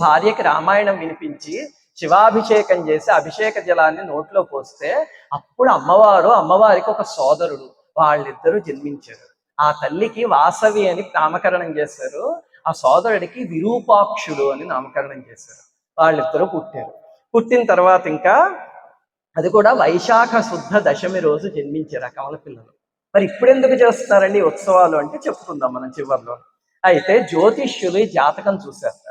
భార్యకి రామాయణం వినిపించి శివాభిషేకం చేసి అభిషేక జలాన్ని నోట్లో పోస్తే అప్పుడు అమ్మవారు అమ్మవారికి ఒక సోదరుడు వాళ్ళిద్దరూ జన్మించారు. ఆ తల్లికి వాసవి అని నామకరణం చేశారు. ఆ సోదరుడికి విరూపాక్షుడు అని నామకరణం చేశారు. వాళ్ళిద్దరూ పుట్టారు. పుట్టిన తర్వాత ఇంకా అది కూడా వైశాఖ శుద్ధ దశమి రోజు జన్మించారు ఆ కమల పిల్లలు. మరి ఇప్పుడు ఎందుకు చేస్తున్నారండి ఉత్సవాలు అంటే చెప్పుకుందాం మనం చివరిలో. అయితే జ్యోతిష్యులు జాతకం చూశారు.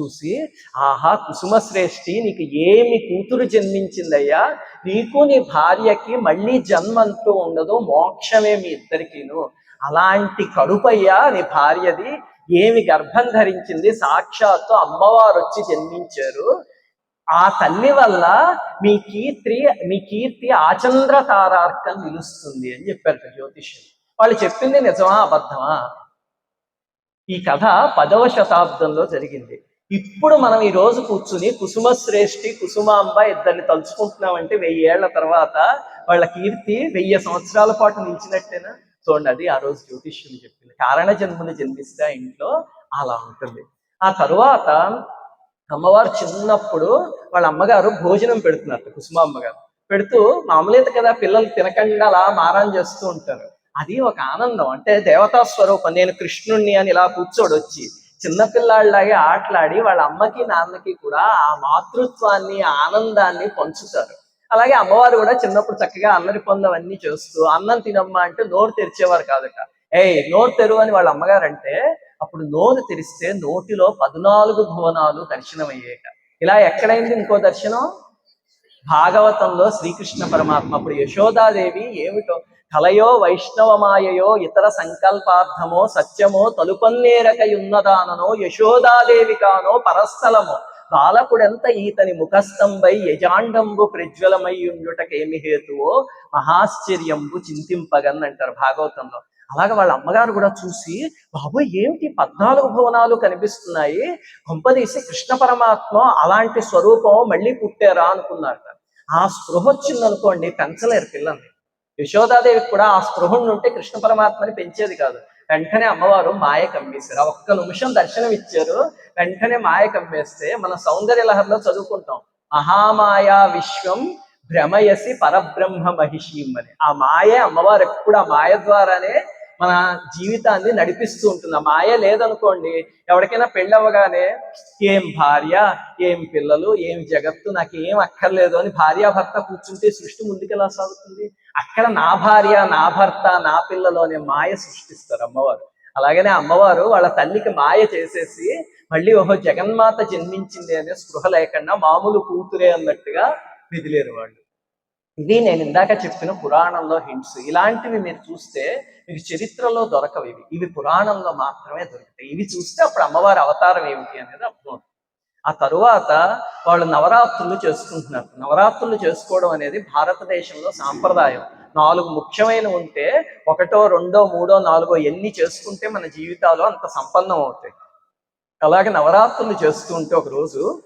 చూసి ఆహా కుసుమశ్రేష్ఠి నీకు ఏమి కూతురు జన్మించిందయ్యా? నీకు నీ భార్యకి మళ్ళీ జన్మంటూ ఉండదు మోక్షమే మీ ఇద్దరికిను. అలాంటి కడుపయ్యా నీ భార్యది. ఏమి గర్భం ధరించింది? సాక్షాత్తు అమ్మవారు వచ్చి జన్మించారు. ఆ తల్లి వల్ల మీ కీర్తి మీ కీర్తి ఆచంద్ర తారార్కం నిలుస్తుంది అని చెప్పారు జ్యోతిష్యులు. వాళ్ళు చెప్పింది నిజమా అబద్ధమా? ఈ కథ పదవ శతాబ్దంలో జరిగింది. ఇప్పుడు మనం ఈ రోజు కూర్చుని కుసుమ శ్రేష్ఠి కుసుమాంబ ఇద్దరిని తలుచుకుంటున్నామంటే వెయ్యి ఏళ్ళ తర్వాత వాళ్ళ కీర్తి వెయ్యి సంవత్సరాల పాటు నిలిచినట్టేనా? చూడండి అది ఆ రోజు జ్యోతిష్యులు చెప్పింది కారణ జన్మని జన్మిస్తే ఆ ఇంట్లో అలా ఉంటుంది. ఆ తరువాత అమ్మవారు చిన్నప్పుడు వాళ్ళ అమ్మగారు భోజనం పెడుతున్నారు కుసుమాంబ గారు పెడుతూ మామూలేదు కదా పిల్లలు తినకుండా అలా మారం చేస్తూ ఉంటారు. అది ఒక ఆనందం. అంటే దేవతా స్వరూపం నేను కృష్ణుణ్ణి అని ఇలా కూర్చోడొచ్చి చిన్నపిల్లాళ్ళలాగే ఆటలాడి వాళ్ళ అమ్మకి నాన్నకి కూడా ఆ మాతృత్వాన్ని ఆనందాన్ని పంచుతారు. అలాగే అమ్మవారు కూడా చిన్నప్పుడు చక్కగా అల్లరి పొందవన్నీ చేస్తూ అన్నం తినమ్మా అంటే నోరు తెరిచేవారు కాదట. ఏయ్ నోరు తెరువు అని వాళ్ళ అమ్మగారు అంటే అప్పుడు నోరు తెరిస్తే నోటిలో పద్నాలుగు భువనాలు దర్శనమయ్యాక. ఇలా ఎక్కడైంది ఇంకో దర్శనం? భాగవతంలో శ్రీకృష్ణ పరమాత్మ. అప్పుడు యశోదాదేవి ఏమిటో కలయో వైష్ణవమాయయో ఇతర సంకల్పార్థమో సత్యమో తలుపన్నేరకయున్నదాననో యశోదాదేవి కానో పరస్థలమో బాలకుడెంత ఈతని ముఖస్తంభై యజాండంబు ప్రజ్వలమయ్యుండుటకేమి హేతువో మహాశ్చర్యంబు చింతింపగన్ అంటారు భాగవతంలో. అలాగే వాళ్ళ అమ్మగారు కూడా చూసి బాబు ఏమిటి పద్నాలుగు భువనాలు కనిపిస్తున్నాయి? గొంపదీసి కృష్ణ పరమాత్మ అలాంటి స్వరూపం మళ్ళీ పుట్టారా? అనుకున్నారట. ఆ స్పృహ వచ్చిందనుకోండి పెంచలేరు పిల్లల్ని. యశోదాదేవికి కూడా ఆ స్పృహ ఉంటే కృష్ణ పరమాత్మని పెంచేది కాదు. వెంటనే అమ్మవారు మాయ కమ్మేశారు. ఆ ఒక్క నిమిషం దర్శనం ఇచ్చారు. వెంటనే మాయ కమ్మేస్తే మన సౌందర్య లహరిలో చదువుకుంటాం. మహామాయా విశ్వం భ్రమయసి పరబ్రహ్మ మహిషీం అని ఆ మాయే అమ్మవారు ఎప్పుడు ఆ మాయ ద్వారానే మన జీవితాన్ని నడిపిస్తూ ఉంటుంది. ఆ మాయ లేదనుకోండి ఎవరికైనా పెళ్ళవగానే ఏం భార్య? ఏం పిల్లలు? ఏం జగత్తు? నాకు ఏం అక్కర్లేదు అని భార్యాభర్త కూర్చుంటే సృష్టి ముందుకెలా సాగుతుంది? అక్కడ నా భార్య నా భర్త నా పిల్లలు అనే మాయ సృష్టిస్తారు అమ్మవారు. అలాగనే అమ్మవారు వాళ్ళ తల్లికి మాయ చేసేసి మళ్ళీ ఓహో జగన్మాత జన్మించింది అనే స్పృహ లేకుండా మామూలు కూతురే అన్నట్టుగా మిదిలేరు వాళ్ళు. ఇవి నేను ఇందాక చెప్పిన పురాణంలో హింట్స్ ఇలాంటివి మీరు చూస్తే మీకు చరిత్రలో దొరకవు ఇవి. ఇవి పురాణంలో మాత్రమే దొరుకుతాయి. ఇవి చూస్తే అప్పుడు అమ్మవారి అవతారం ఏమిటి అనేది అర్థం ఆ తరువాత వాళ్ళు నవరాత్రులు చేసుకుంటున్నారు. నవరాత్రులు చేసుకోవడం అనేది భారతదేశంలో సాంప్రదాయం. నాలుగు ముఖ్యమైన ఉంటే ఒకటో రెండో మూడో నాలుగో ఎన్ని చేసుకుంటే మన జీవితాలు అంత సంపన్నం అవుతాయి. అలాగే నవరాత్రులు చేసుకుంటే ఒకరోజు ఒక రోజు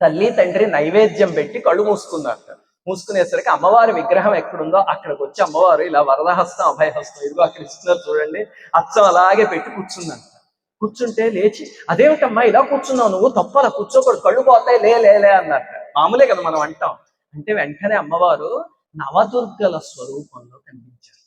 తల్లి తండ్రి నైవేద్యం పెట్టి కళ్ళు మూసుకున్నారు. మూసుకునేసరికి అమ్మవారి విగ్రహం ఎక్కడుందో అక్కడికి వచ్చి అమ్మవారు ఇలా వరదహస్తం అభయహస్తం ఇదిగో అక్కడ ఇస్తున్నారు చూడండి అచ్చం అలాగే పెట్టి కూర్చున్నాను కూర్చుంటే లేచి అదేమిటమ్మా ఇలా కూర్చున్నావు? నువ్వు తప్పు కూర్చోకూడదు. కళ్ళు పోతాయి లే లే లే అన్నట్ట మామూలే కదా మనం అంటాం. అంటే వెంటనే అమ్మవారు నవదుర్గల స్వరూపంలో కనిపించారు.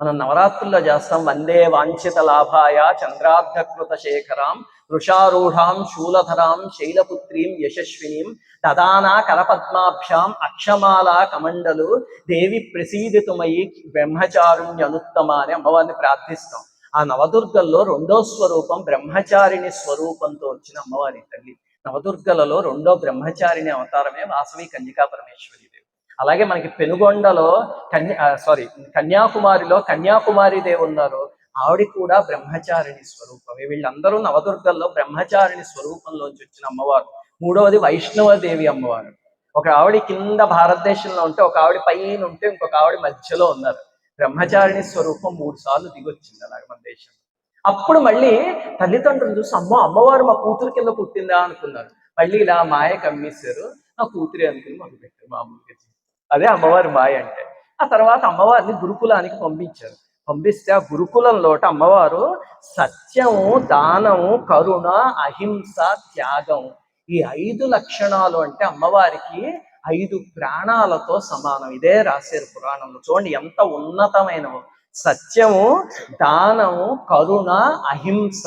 మనం నవరాత్రుల్లో చేస్తాం వందే వాంఛిత లాభాయ చంద్రార్ధకృత శేఖరాం వృషారూఢాం శూలధరాం శైలపుత్రీం యశస్వినీం తదానా కరపద్మాభ్యాం అక్షమాల కమండలు దేవి ప్రసీదితుమయి బ్రహ్మచారుణ్యనుత్తమ అని అమ్మవారిని ప్రార్థిస్తాం. ఆ నవదుర్గల్లో రెండో స్వరూపం బ్రహ్మచారిణి స్వరూపంతో వచ్చిన అమ్మవారి తల్లి. నవదుర్గలలో రెండో బ్రహ్మచారిణి అవతారమే వాసవి కన్యకా పరమేశ్వరి దేవి. అలాగే మనకి పెనుగొండలో కన్యా సారీ కన్యాకుమారిలో కన్యాకుమారి దేవి ఉన్నారు. ఆవిడ కూడా బ్రహ్మచారిణి స్వరూపమే. వీళ్ళందరూ నవదుర్గల్లో బ్రహ్మచారిణి స్వరూపంలోంచి వచ్చిన అమ్మవారు. మూడవది వైష్ణవ దేవి అమ్మవారు. ఒక ఆవిడ కింద భారతదేశంలో ఉంటే ఒక ఆవిడ పైన ఉంటే ఇంకొక ఆవిడ మధ్యలో ఉన్నారు. బ్రహ్మచారిణి స్వరూపం మూడు సార్లు దిగొచ్చింది అలాగ మన దేశం. అప్పుడు మళ్ళీ తల్లిదండ్రులు చూసి అమ్మ అమ్మవారు మా కూతురు కింద పుట్టిందా? అనుకున్నారు. మళ్ళీ ఇలా మాయ కమ్మేశారు. నా కూతురే అనుకుని మొదలుపెట్టారు మామూలుగా. అదే అమ్మవారి మాయ అంటే. ఆ తర్వాత అమ్మవారిని గురుకులానికి పంపించారు. పంపిస్తే ఆ గురుకులంలోట అమ్మవారు సత్యము దానము కరుణ అహింస త్యాగం ఈ ఐదు లక్షణాలు అంటే అమ్మవారికి ఐదు ప్రాణాలతో సమానం. ఇదే రాశారు పురాణంలో. చూడండి ఎంత ఉన్నతమైన సత్యము దానము కరుణ అహింస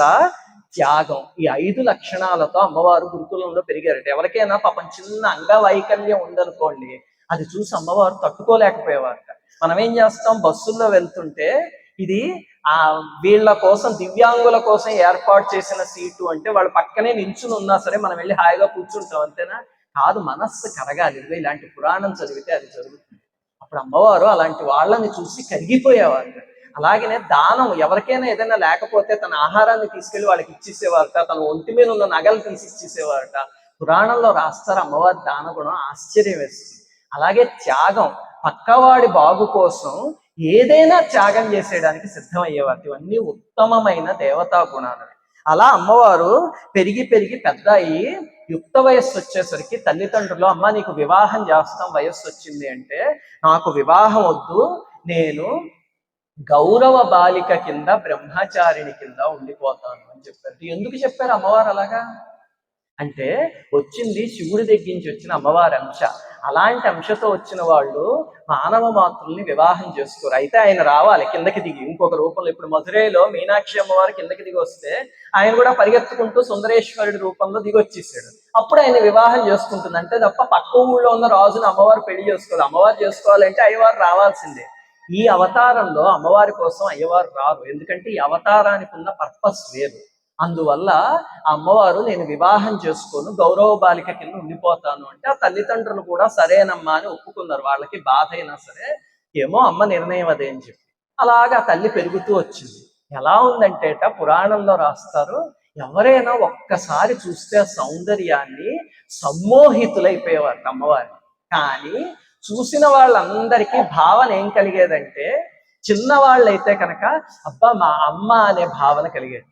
త్యాగం. ఈ ఐదు లక్షణాలతో అమ్మవారు గురుకులంలో పెరిగారట. ఎవరికైనా పాపం చిన్న అంగవైకల్యం ఉందనుకోండి అది చూసి అమ్మవారు తట్టుకోలేకపోయేవారట. మనం ఏం చేస్తాం? బస్సుల్లో వెళ్తుంటే ఇది ఆ వీళ్ళ కోసం దివ్యాంగుల కోసం ఏర్పాటు చేసిన సీటు అంటే వాళ్ళ పక్కనే నించుని ఉన్నా సరే మనం వెళ్ళి హాయిగా కూర్చుంటాం అంతేనా? కాదు మనస్సు కరగాలి. ఇదిగో ఇలాంటి పురాణం చదివితే అది జరుగుతుంది. అప్పుడు అమ్మవారు అలాంటి వాళ్ళని చూసి కరిగిపోయేవారు. అలాగనే దానం ఎవరికైనా ఏదైనా లేకపోతే తన ఆహారాన్ని తీసుకెళ్ళి వాళ్ళకి ఇచ్చేసేవారట తన ఒంటి మీద ఉన్న నగలు తీసి ఇచ్చేసేవారట. పురాణంలో రాస్తారు అమ్మవారి దాన గుణం ఆశ్చర్యం వేస్తుంది. అలాగే త్యాగం పక్కవాడి బాగు కోసం ఏదైనా త్యాగం చేసేయడానికి సిద్ధమయ్యేవారు. ఇవన్నీ ఉత్తమమైన దేవతా గుణాలు. అలా అమ్మవారు పెరిగి పెరిగి పెద్ద అయ్యి యుక్త వయస్సు వచ్చేసరికి తల్లిదండ్రులు అమ్మ నీకు వివాహం చేస్తాం వయస్సు వచ్చింది అంటే నాకు వివాహం వద్దు నేను గౌరవ బాలిక కింద బ్రహ్మచారిణి కింద ఉండిపోతాను అని చెప్పారు. ఎందుకు చెప్పారు అమ్మవారు అలాగా? అంటే వచ్చింది శివుడి దగ్గర నుంచి వచ్చిన అమ్మవారి అంశ. అలాంటి అంశతో వచ్చిన వాళ్ళు మానవ మాతృల్ని వివాహం చేసుకోరు. అయితే ఆయన రావాలి కిందకి దిగి. ఇంకొక రూపంలో ఇప్పుడు మధురైలో మీనాక్షి అమ్మవారు కిందకి దిగి వస్తే ఆయన కూడా పరిగెత్తుకుంటూ సుందరేశ్వరుడి రూపంలో దిగి వచ్చేసాడు. అప్పుడు ఆయన వివాహం చేసుకుంటుంది అంటే తప్ప పక్క ఊళ్ళో ఉన్న రాజును అమ్మవారు పెళ్ళి చేసుకోవాలి. అమ్మవారు చేసుకోవాలంటే అయ్యవారు రావాల్సిందే. ఈ అవతారంలో అమ్మవారి కోసం అయ్యవారు రారు. ఎందుకంటే ఈ అవతారానికి ఉన్న పర్పస్ వేరు. అందువల్ల ఆ అమ్మవారు నేను వివాహం చేసుకొని గౌరవ బాలిక కింద ఉండిపోతాను అంటే ఆ తల్లిదండ్రులు కూడా సరేనమ్మా అని ఒప్పుకున్నారు. వాళ్ళకి బాధ అయినా సరే ఏమో అమ్మ నిర్ణయం అదే అని చెప్పి. అలాగా ఆ తల్లి పెరుగుతూ వచ్చింది. ఎలా ఉందంటేట పురాణంలో రాస్తారు ఎవరైనా ఒక్కసారి చూస్తే ఆ సౌందర్యాన్ని సమ్మోహితులైపోయేవారు అమ్మవారిని కానీ చూసిన వాళ్ళందరికీ భావన ఏం కలిగేదంటే చిన్నవాళ్ళైతే కనుక అబ్బా మా అమ్మ అనే భావన కలిగేది.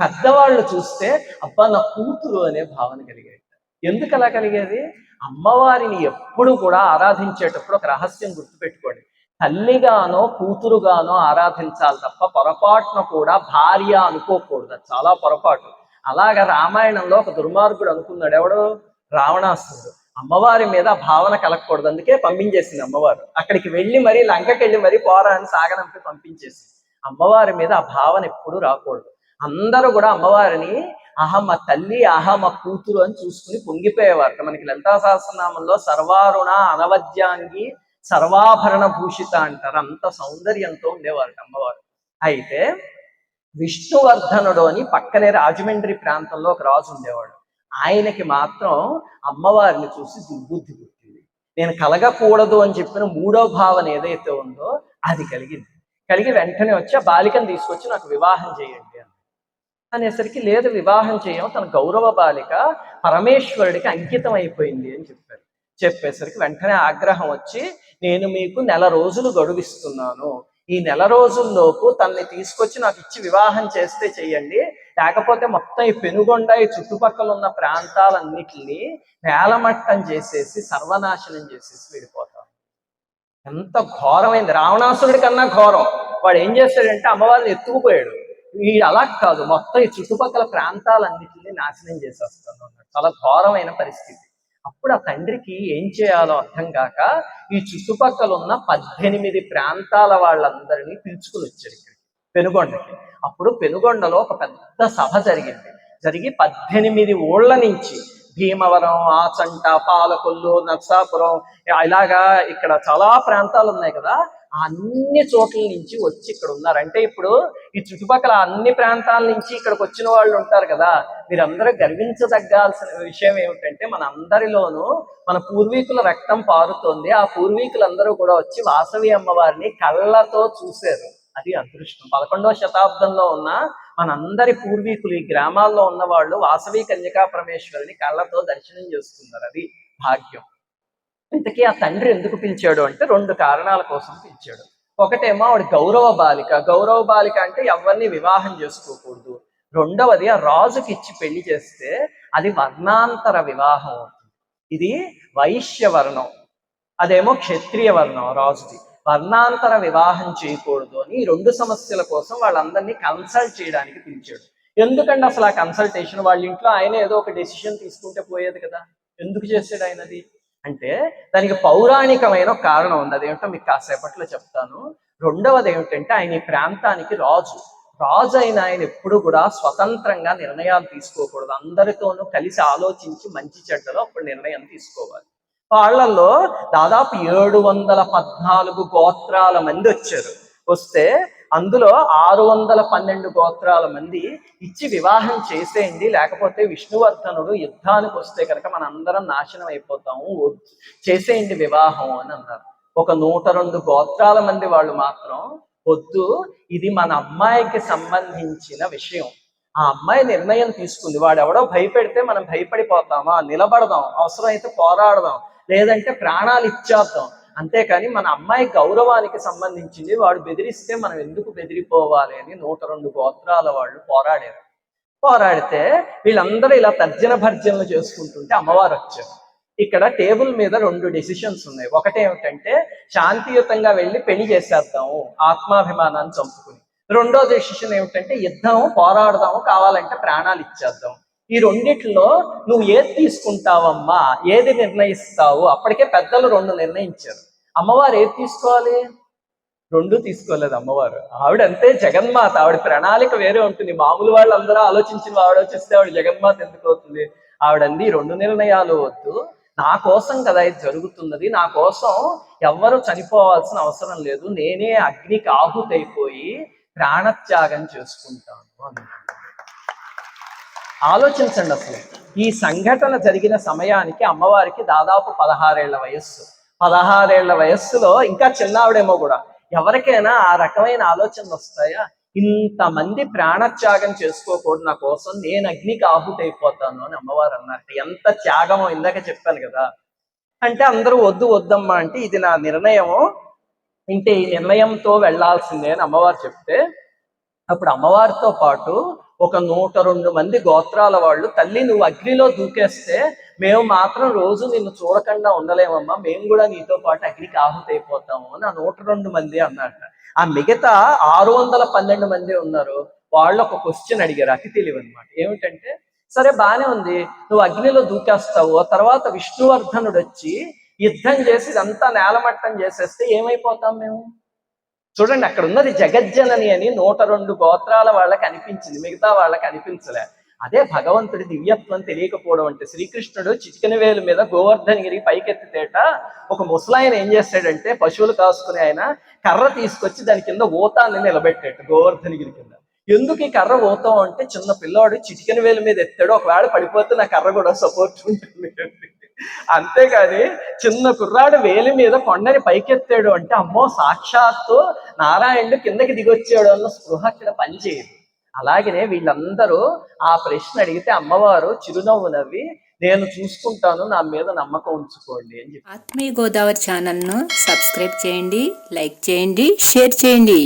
పెద్దవాళ్ళు చూస్తే అబ్బా నా కూతురు అనే భావన కలిగేది. ఎందుకు అలా కలిగేది? అమ్మవారిని ఎప్పుడు కూడా ఆరాధించేటప్పుడు ఒక రహస్యం గుర్తుపెట్టుకోండి. తల్లిగానో కూతురుగానో ఆరాధించాలి తప్ప పొరపాటున కూడా భార్య అనుకోకూడదు. అది చాలా పొరపాటు. అలాగా రామాయణంలో ఒక దుర్మార్గుడు అనుకున్నాడు ఎవడు? రావణాసురుడు. అమ్మవారి మీద భావన కలగకూడదు. అందుకే పంపించేసింది అమ్మవారు. అక్కడికి వెళ్ళి మరీ లంకకి వెళ్ళి మరీ పోరా అని సాగనంపి పంపించేసింది. అమ్మవారి మీద ఆ భావన ఎప్పుడు రాకూడదు. అందరూ కూడా అమ్మవారిని అహమ్మ తల్లి అహమ్మ కూతురు అని చూసుకుని పొంగిపోయేవారు. మనకి లలితా సహస్రనామంలో సర్వారుణ అనవద్యాంగి సర్వాభరణ భూషిత అంటారు. అంత సౌందర్యంతో ఉండేవారు అమ్మవారు. అయితే విష్ణువర్ధనుడు అని పక్కనే రాజమండ్రి ప్రాంతంలో ఒక రాజు ఉండేవాడు. ఆయనకి మాత్రం అమ్మవారిని చూసి దుర్బుద్ధి పుట్టింది. నేను కలగకూడదు అని చెప్పిన మూడో భావన ఏదైతే ఉందో అది కలిగింది. కలిగి వెంటనే వచ్చి ఆ బాలికను తీసుకొచ్చి నాకు వివాహం చేయండి అని. అనేసరికి లేదు వివాహం చేయం. తన గౌరవ బాలిక పరమేశ్వరుడికి అంకితం అయిపోయింది అని చెప్పారు. చెప్పేసరికి వెంటనే ఆగ్రహం వచ్చి నేను మీకు నెల రోజులు గడువిస్తున్నాను. ఈ నెల రోజుల్లోపు తనని తీసుకొచ్చి నాకు ఇచ్చి వివాహం చేస్తే చెయ్యండి. లేకపోతే మొత్తం ఈ పెనుగొండ ఈ చుట్టుపక్కల ఉన్న ప్రాంతాలన్నిటిని నేలమట్టం చేసేసి సర్వనాశనం చేసేసి వెళ్ళిపోతాం ఎంత ఘోరమైంది. రావణాసురుడి కన్నా ఘోరం. వాడు ఏం చేస్తాడంటే అమ్మవారిని ఎత్తుకుపోయాడు. వీడు అలా కాదు. మొత్తం ఈ చుట్టుపక్కల ప్రాంతాలన్నిటిని నాశనం చేసేస్తాను అన్నాడు చాలా ఘోరమైన పరిస్థితి. అప్పుడు ఆ తండ్రికి ఏం చేయాలో అర్థం కాక ఈ చుట్టుపక్కల ఉన్న పద్దెనిమిది ప్రాంతాల వాళ్ళందరినీ పిలుచుకుని వచ్చారు ఇక్కడికి. పెనుగొండకి. అప్పుడు పెనుగొండలో ఒక పెద్ద సభ జరిగింది. జరిగి పద్దెనిమిది ఊళ్ళ నుంచి భీమవరం ఆచంట పాలకొల్లు నర్సాపురం ఇలాగా ఇక్కడ చాలా ప్రాంతాలు ఉన్నాయి కదా. అన్ని చోట్ల నుంచి వచ్చి ఇక్కడ ఉన్నారు. అంటే ఇప్పుడు ఈ చుట్టుపక్కల అన్ని ప్రాంతాల నుంచి ఇక్కడికి వచ్చిన వాళ్ళు ఉంటారు కదా మీరందరూ గర్వించదగ్గాల్సిన విషయం ఏమిటంటే మన అందరిలోనూ మన పూర్వీకుల రక్తం పారుతోంది. ఆ పూర్వీకులందరూ కూడా వచ్చి వాసవి అమ్మవారిని కళ్ళతో చూశారు. అది అదృష్టం. పదకొండవ శతాబ్దంలో ఉన్న మనందరి పూర్వీకులు ఈ గ్రామాల్లో ఉన్న వాళ్ళు వాసవి కన్యకా పరమేశ్వరిని కళ్ళతో దర్శనం చేసుకున్నారు. అది భాగ్యం. ఇంతకీ ఆ తండ్రి ఎందుకు పిలిచాడు అంటే రెండు కారణాల కోసం పిలిచాడు. ఒకటేమో ఆవిడ గౌరవ బాలిక. గౌరవ బాలిక అంటే ఎవరిని వివాహం చేసుకోకూడదు. రెండవది ఆ రాజుకి ఇచ్చి పెళ్ళి చేస్తే అది వర్ణాంతర వివాహం అవుతుంది. ఇది వైశ్య వర్ణం. అదేమో క్షత్రియ వర్ణం రాజుది. వర్ణాంతర వివాహం చేయకూడదు అని ఈ రెండు సమస్యల కోసం వాళ్ళందరినీ కన్సల్ట్ చేయడానికి పిలిచాడు. ఎందుకంటే అసలు ఆ కన్సల్టేషన్ వాళ్ళ ఇంట్లో ఆయన ఏదో ఒక డెసిషన్ తీసుకుంటే పోయేది కదా. ఎందుకు చేసాడు ఆయనది? అంటే దానికి పౌరాణికమైన కారణం ఉంది. అదేమిటో మీకు కాసేపట్లో చెప్తాను. రెండవది ఏమిటంటే ఆయన ఈ ప్రాంతానికి రాజు. రాజు అయిన ఆయన ఎప్పుడు కూడా స్వతంత్రంగా నిర్ణయాలు తీసుకోకూడదు. అందరితోనూ కలిసి ఆలోచించి మంచి చెడ్డలో అప్పుడు నిర్ణయం తీసుకోవాలి. వాళ్ళల్లో దాదాపు ఏడు వందల పద్నాలుగు గోత్రాల మంది వచ్చారు. వస్తే అందులో ఆరు వందల పన్నెండు గోత్రాల మంది ఇచ్చి వివాహం చేసేయండి లేకపోతే విష్ణువర్ధనుడు యుద్ధానికి వస్తే కనుక మనందరం నాశనం అయిపోతాము చేసేయండి వివాహం అని అన్నారు. ఒక నూట రెండు గోత్రాల మంది వాళ్ళు మాత్రం వద్దు ఇది మన అమ్మాయికి సంబంధించిన విషయం. ఆ అమ్మాయి నిర్ణయం తీసుకుంది. వాడు ఎవడో భయపెడితే మనం భయపడిపోతామా? నిలబడదాం. అవసరమైతే పోరాడదాం. లేదంటే ప్రాణాలు ఇచ్చేద్దాం. అంతేకాని మన అమ్మాయి గౌరవానికి సంబంధించింది వాడు బెదిరిస్తే మనం ఎందుకు బెదిరిపోవాలి అని నూట రెండు గోత్రాల వాళ్ళు పోరాడారు. పోరాడితే వీళ్ళందరూ ఇలా తర్జన భర్జనలు చేసుకుంటుంటే అమ్మవారు వచ్చారు. ఇక్కడ టేబుల్ మీద రెండు డెసిషన్స్ ఉన్నాయి. ఒకటి ఏమిటంటే శాంతియుతంగా వెళ్ళి పెళ్ళి చేసేద్దాము ఆత్మాభిమానాన్ని చంపుకుని. రెండో డెసిషన్ ఏమిటంటే యుద్ధం పోరాడదాము కావాలంటే ప్రాణాలు ఇచ్చేద్దాం. ఈ రెండిట్లో నువ్వు ఏది తీసుకుంటావమ్మా? ఏది నిర్ణయిస్తావు? అప్పటికే పెద్దలు రెండు నిర్ణయించారు. అమ్మవారు ఏది తీసుకోవాలి? రెండు తీసుకోలేదు అమ్మవారు. ఆవిడ అంతే జగన్మాత. ఆవిడ ప్రణాళిక వేరే ఉంటుంది. మామూలు వాళ్ళందరూ ఆలోచించిన ఆలోచిస్తే ఆవిడ జగన్మాత ఎందుకు అవుతుంది? ఆవిడంది రెండు నిర్ణయాలు వద్దు. నా కోసం కదా ఇది జరుగుతున్నది. నా కోసం ఎవ్వరు చనిపోవాల్సిన అవసరం లేదు. నేనే అగ్నికి ఆహుతైపోయి ప్రాణత్యాగం చేసుకుంటాను అన్నారు ఆలోచించండి అసలు. ఈ సంఘటన జరిగిన సమయానికి అమ్మవారికి దాదాపు పదహారేళ్ళ వయస్సు. పదహారేళ్ళ వయస్సులో ఇంకా చిన్నావిడేమో కూడా. ఎవరికైనా ఆ రకమైన ఆలోచనలు వస్తాయా? ఇంతమంది ప్రాణత్యాగం చేసుకోకూడదు నా కోసం నేను అగ్నికి ఆహుతైపోతాను అని అమ్మవారు అన్నట్టు ఎంత త్యాగమో ఇందాక చెప్పాను కదా. అంటే అందరూ వద్దు వద్దమ్మా అంటే ఇది నా నిర్ణయము అంటే ఈ నిర్ణయంతో వెళ్ళాల్సిందే అని అమ్మవారు చెప్తే అప్పుడు అమ్మవారితో పాటు ఒక నూట రెండు మంది గోత్రాల వాళ్ళు తల్లి నువ్వు అగ్నిలో దూకేస్తే మేము మాత్రం రోజు నిన్ను చూడకుండా ఉండలేమమ్మా. మేము కూడా నీతో పాటు అగ్నికి ఆహుతైపోతాము అని ఆ నూట రెండు మంది అన్నట్ట ఆ మిగతా ఆరు వందల పన్నెండు మంది ఉన్నారు. వాళ్ళు ఒక క్వశ్చన్ అడిగారు అతి తెలివి అనమాట ఏమిటంటే సరే బానే ఉంది. నువ్వు అగ్నిలో దూకేస్తావు. ఆ తర్వాత విష్ణువర్ధనుడు వచ్చి యుద్ధం చేసి ఇదంతా నేలమట్టం చేసేస్తే ఏమైపోతాం మేము? చూడండి అక్కడ ఉన్నది జగజ్జనని అని నూట రెండు గోత్రాల వాళ్ళకి అనిపించింది మిగతా వాళ్ళకి అనిపించలే. అదే భగవంతుడి దివ్యత్వం తెలియకపోవడం అంటే శ్రీకృష్ణుడు చిటికెన వేలు మీద గోవర్ధనగిరి పైకెత్తితేట ఒక ముసలాయన ఏం చేస్తాడంటే పశువులు కాసుకునే ఆయన కర్ర తీసుకొచ్చి దాని కింద ఓతాన్ని నిలబెట్టాడు గోవర్ధనగిరి కింద. ఎందుకు ఈ కర్ర ఓతం అంటే చిన్న పిల్లవాడు చిటికెన వేలు మీద ఎత్తాడు ఒకవేళ పడిపోతే నా కర్ర కూడా సపోర్ట్ ఉంటుంది అంతేగాని చిన్న కుర్రాడు వేలి మీద కొండని పైకెత్తాడు అంటే అమ్మో సాక్షాత్తు నారాయణుడు కిందకి దిగొచ్చాడు అన్న స్పృహ అక్కడ పనిచేయదు. అలాగనే వీళ్ళందరూ ఆ ప్రశ్న అడిగితే అమ్మవారు చిరునవ్వు నవ్వి నేను చూసుకుంటాను నా మీద నమ్మకం ఉంచుకోండి అని చెప్పి ఆత్మీయ గోదావరి ఛానల్ను సబ్స్క్రైబ్ చేయండి లైక్ చేయండి షేర్ చేయండి.